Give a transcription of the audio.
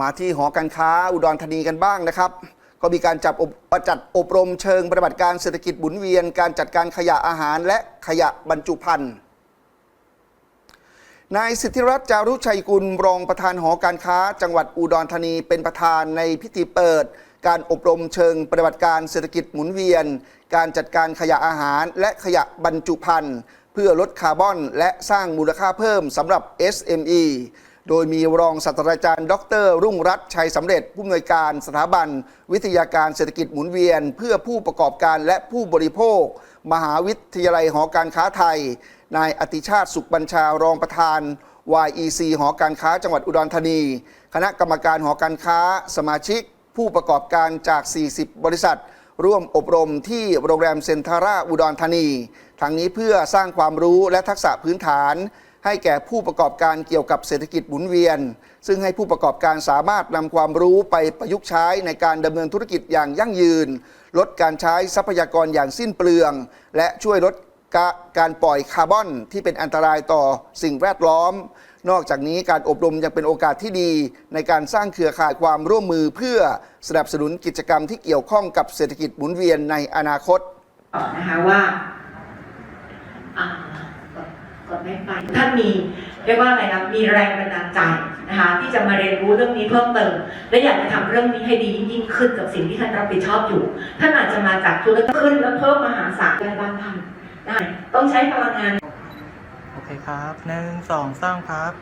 มาที่หอการค้าอุดรธานีกันบ้างนะครับ ก็มีการจับอบจัดอบรมเชิงปฏิบัติการเศรษฐกิจหมุนเวียน การจัดการขยะอาหารและขยะบรรจุภัณฑ์นายสิทธิรัตน์จารุชัยกุลรองประธานหอการค้า จังหวัดอุดรธานีเป็นประธานในพิธีเปิด การอบรมเชิงปฏิบัติการเศรษฐกิจหมุนเวียน การจัดการขยะอาหารและขยะบรรจุภัณฑ์เพื่อลดคาร์บอน และสร้างมูลค่าเพิ่มสำหรับ SME โดยมีรองศาสตราจารย์ ดร รุ่งรัตน์ชัยสำเร็จ ผู้อำนวยการสถาบัน วิทยาการเศรษฐกิจหมุนเวียน เพื่อผู้ประกอบการและผู้บริโภค มหาวิทยาลัยหอการค้าไทย นายอติชาติสุขบัญชารองประธาน YEC หอการค้าจังหวัดอุดรธานี คณะกรรมการหอการค้า สมาชิก ผู้ประกอบการจาก 40 บริษัท ร่วมอบรมที่โรงแรมเซ็นทาร่าอุดรธานี ทั้งนี้เพื่อสร้างความรู้และทักษะพื้นฐาน ให้แก่ผู้ประกอบการเกี่ยวกับเศรษฐกิจหมุนเวียน ซึ่งให้ผู้ประกอบการสามารถนำความรู้ไปประยุกต์ใช้ในการดำเนินธุรกิจอย่างยั่งยืน ลดการใช้ทรัพยากรอย่างสิ้นเปลือง และช่วยลดกการปล่อยคาร์บอนที่เป็นอันตรายต่อสิ่งแวดล้อม นอกจากนี้การอบรมยังเป็นโอกาสที่ดี ในการสร้างเครือข่ายความร่วมมือเพื่อสนับสนุนกิจกรรมที่เกี่ยวข้องกับเศรษฐกิจหมุนเวียนในอนาคตนะคะว่าอ่าก ได้ไปท่านมีเรียกว่าอะไรนะมีแรงบันดาลใจนะคะที่จะมาเรียนรู้เรื่องนี้เพิ่มเติม และอยากจะทำเรื่องนี้ให้ดียิ่งขึ้นกับสิ่งที่ท่านรับผิดชอบอยู่ ท่านอาจจะมาจากธุรกิจขึ้นและเพิ่มมหาศาลในบ้านท่านได้ต้องใช้พลังงาน โอเคครับหนึ่งสองสามครับ